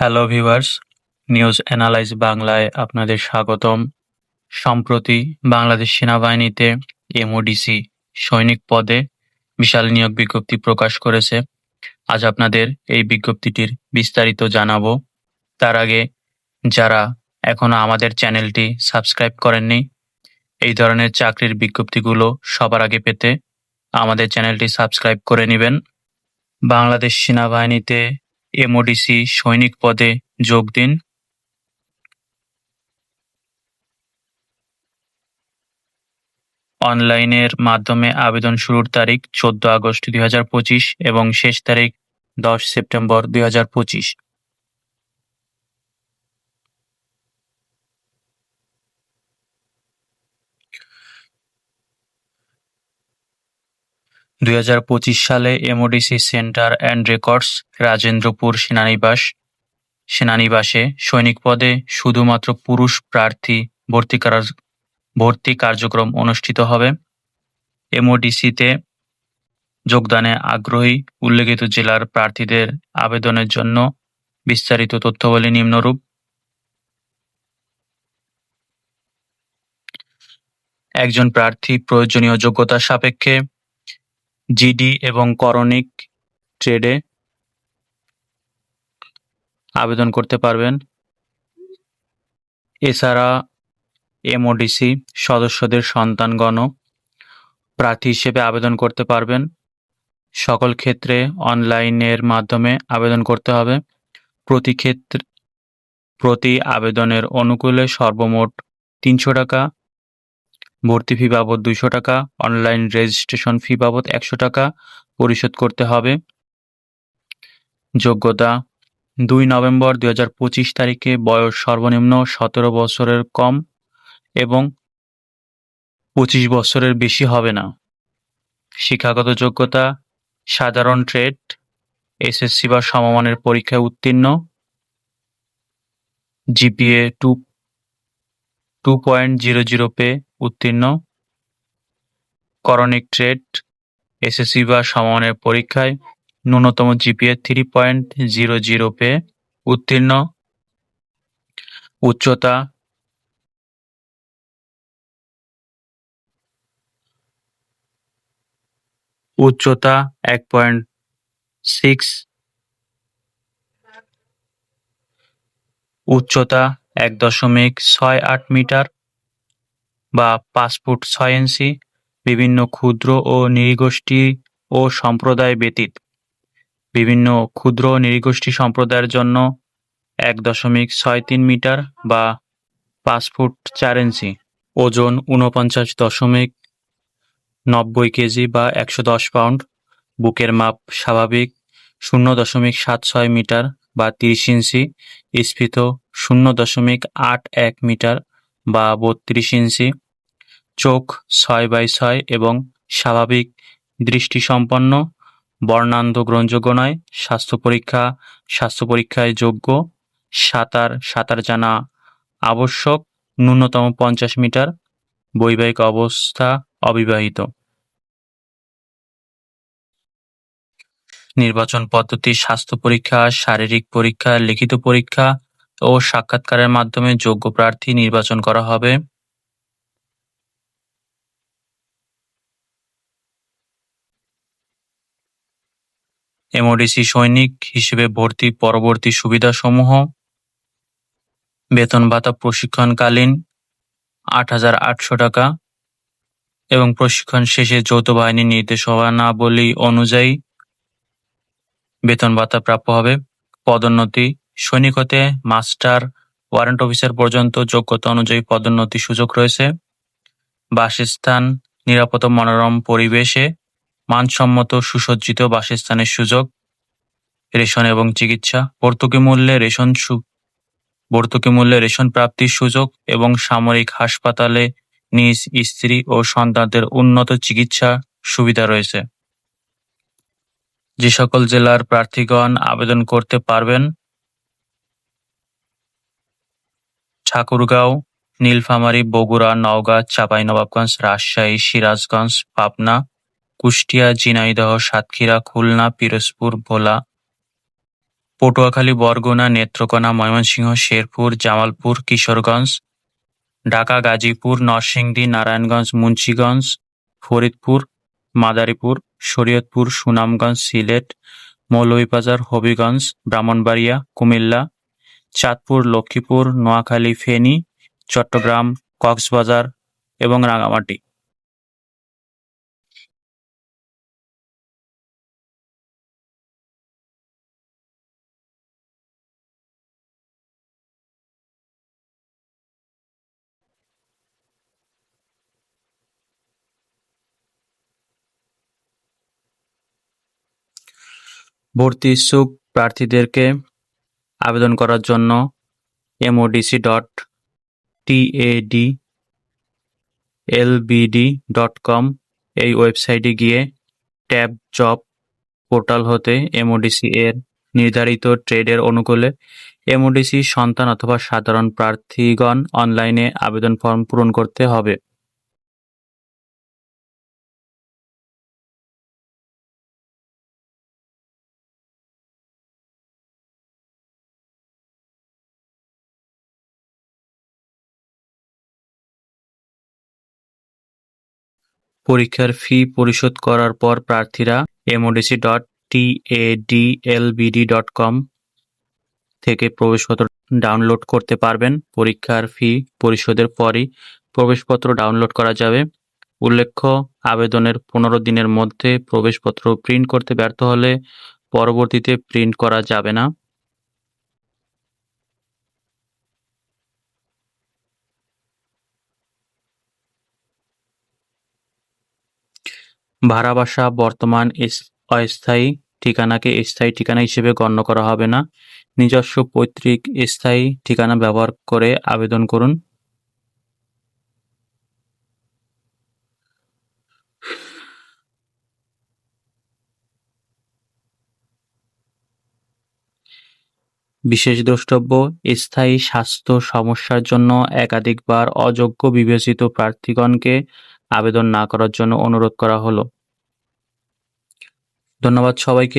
Hello viewers news analyse বাংলায় আপনাদের স্বাগতম। সম্প্রতি বাংলাদেশ সেনাবাহিনীতে এমওডিসি সৈনিক পদে বিশাল নিয়োগ বিজ্ঞপ্তি প্রকাশ করেছে। আজ আপনাদের এই বিজ্ঞপ্তিটির বিস্তারিত জানাব। তার আগে, যারা এখনও আমাদের চ্যানেলটি সাবস্ক্রাইব করেননি, এই ধরনের চাকরির বিজ্ঞপ্তিগুলো সবার আগে পেতে আমাদের চ্যানেলটি সাবস্ক্রাইব করে নেবেন। বাংলাদেশ সেনাবাহিনীতে এমওডিসি সৈনিক পদে যোগ দিন। অনলাইনের মাধ্যমে আবেদন শুরুর তারিখ চোদ্দ আগস্ট দুই হাজার পঁচিশ এবং শেষ তারিখ দশ সেপ্টেম্বর দুই হাজার পঁচিশ। দুই হাজার পঁচিশ সালে MODC centre and records Rajendrapur সেনানিবাস, সেনানিবাসে সৈনিক পদে শুধুমাত্র পুরুষ প্রার্থী ভর্তি করার ভর্তি কার্যক্রম অনুষ্ঠিত হবে। এমওডিসিতে যোগদানে আগ্রহী উল্লেখিত জেলার প্রার্থীদের আবেদনের জন্য বিস্তারিত তথ্যবলী নিম্নরূপ। একজন প্রার্থী প্রয়োজনীয় যোগ্যতা সাপেক্ষে জিডি এবং করণিক ট্রেডে আবেদন করতে পারবেন। এছাড়া এমওডিসি সদস্যদের সন্তানগণ প্রার্থী হিসেবে আবেদন করতে পারবেন। সকল ক্ষেত্রে অনলাইনের মাধ্যমে আবেদন করতে হবে। প্রতি ক্ষেত্রে, প্রতি আবেদনের অনুকূলে সর্বমোট তিনশো টাকা ভর্তি ফি বাবদ দুইশো টাকা অনলাইন রেজিস্ট্রেশন ফি বাবদ একশো টাকা পরিশোধ করতে হবে। যোগ্যতা, দুই নভেম্বর দুই হাজার পঁচিশ তারিখে বয়স সর্বনিম্ন সতেরো বছরের কম এবং পঁচিশ বছরের বেশি হবে না। শিক্ষাগত যোগ্যতা, সাধারণ ট্রেড এসএসসি বা সমমানের পরীক্ষায় উত্তীর্ণ। GPA two two point zero zero pay উত্তীর্ণ। করণিক ট্রেড এসএসসি বা সমমানের পরীক্ষায় ন্যূনতম GPA three point zero zero pay উত্তীর্ণ। উচ্চতা উচ্চতা এক পয়েন্ট সিক্স উচ্চতা এক দশমিক ছয় আট মিটার। বা পাঁচ ফুট ছয় ইঞ্চি, বিভিন্ন ক্ষুদ্র ও নৃগোষ্ঠী ও সম্প্রদায় ব্যতীত। বিভিন্ন ক্ষুদ্র ও নৃগোষ্ঠী সম্প্রদায়ের জন্য এক দশমিক ছয় তিন মিটার বা পাঁচ ফুট চার ইঞ্চি। ওজন ঊনপঞ্চাশ দশমিক নব্বই কেজি বা একশো দশ পাউন্ড। বুকের মাপ স্বাভাবিক শূন্য দশমিক সাত ছয় মিটার বা তিরিশ ইঞ্চি। স্ফীত শূন্য দশমিক আট এক মিটার বা বত্রিশ ইঞ্চি। চোখ ছয় বাই ছয় এবং স্বাভাবিক দৃষ্টিসম্পন্ন বর্ণান্ধ গ্রহণযোগ্য নয় স্বাস্থ্য পরীক্ষা, স্বাস্থ্য পরীক্ষায় যোগ্য, সাঁতার সাঁতার জানা আবশ্যক, ন্যূনতম পঞ্চাশ মিটার, বৈবাহিক অবস্থা অবিবাহিত। নির্বাচন পদ্ধতি, স্বাস্থ্য পরীক্ষা, শারীরিক পরীক্ষা, লিখিত পরীক্ষা ও সাক্ষাৎকারের মাধ্যমে যোগ্য প্রার্থী নির্বাচন করা হবে। এমওডিসি সৈনিক হিসেবে ভর্তি পরবর্তী সুবিধাসমূহ। বেতন ভাতা প্রশিক্ষণকালীন আট হাজার আটশো টাকা এবং প্রশিক্ষণ শেষে যৌথ বাহিনী নির্দেশনাবলী অনুযায়ী বেতন ভাতা প্রাপ্য হবে। পদোন্নতি সৈনিক হতে মাস্টার, ওয়ারেন্ট অফিসার পর্যন্ত যোগ্যতা অনুযায়ী পদোন্নতি সুযোগ রয়েছে। বাসস্থান নিরাপদ মনোরম পরিবেশে মানসম্মত সুসজ্জিত বাসস্থানের সুযোগ। রেশন এবং চিকিৎসা ভর্তুকি মূল্যে রেশন ভর্তুকি মূল্যে রেশন প্রাপ্তির সুযোগ এবং সামরিক হাসপাতালে নিজ স্ত্রী ও সন্তানদের উন্নত চিকিৎসা সুবিধা রয়েছে। যে সকল জেলার প্রার্থীগণ আবেদন করতে পারবেন ঠাকুরগাঁও, নীলফামারী, বগুড়া, নওগাঁ, চাঁপাইনবাবগঞ্জ, রাজশাহী, সিরাজগঞ্জ, পাবনা, কুষ্টিয়া, ঝিনাইদহ, সাতক্ষীরা, খুলনা, পিরোজপুর, ভোলা, পটুয়াখালী, বরগুনা, নেত্রকোনা, ময়মনসিংহ, শেরপুর, জামালপুর, কিশোরগঞ্জ, ঢাকা, গাজীপুর, নরসিংদী, নারায়ণগঞ্জ, মুন্সিগঞ্জ, ফরিদপুর, মাদারীপুর, শরীয়তপুর, সুনামগঞ্জ, সিলেট, মৌলভীবাজার, হবিগঞ্জ, ব্রাহ্মণবাড়িয়া, কুমিল্লা চাঁদপুর লক্ষ্মীপুর নোয়াখালী ফেনী চট্টগ্রাম কক্সবাজার এবং রাঙামাটি ভর্তি ইচ্ছুক প্রার্থীদেরকে আবেদন করার জন্য MODC dot TAD LBD dot com এই ওয়েবসাইটে গিয়ে ট্যাব জব পোর্টাল হতে এমওডিসি এর নির্ধারিত ট্রেডের অনুকূলে এমওডিসি সন্তান অথবা সাধারণ প্রার্থীগণ অনলাইনে আবেদন ফর্ম পূরণ করতে হবে। পরীক্ষার ফি পরিশোধ করার পর প্রার্থীরা MODC dot TADLBD dot com থেকে প্রবেশপত্র ডাউনলোড করতে পারবেন। পরীক্ষার ফি পরিশোধের পরই প্রবেশপত্র ডাউনলোড করা যাবে। উল্লেখ্য, আবেদনের পনেরো দিনের মধ্যে প্রবেশপত্র প্রিন্ট করতে ব্যর্থ হলে পরবর্তীতে প্রিন্ট করা যাবে না। ভাড়া বাসা বর্তমান অস্থায়ী ঠিকানাকে স্থায়ী ঠিকানা হিসেবে গণ্য করা হবে না। নিজস্ব পৈতৃক স্থায়ী ঠিকানা ব্যবহার করে আবেদন করুন। বিশেষ দ্রষ্টব্য, স্থায়ী স্বাস্থ্য সমস্যার জন্য একাধিকবার অযোগ্য বিবেচিত প্রার্থীগণকে আবেদন না করার জন্য অনুরোধ করা হলো। ধন্যবাদ সবাইকে।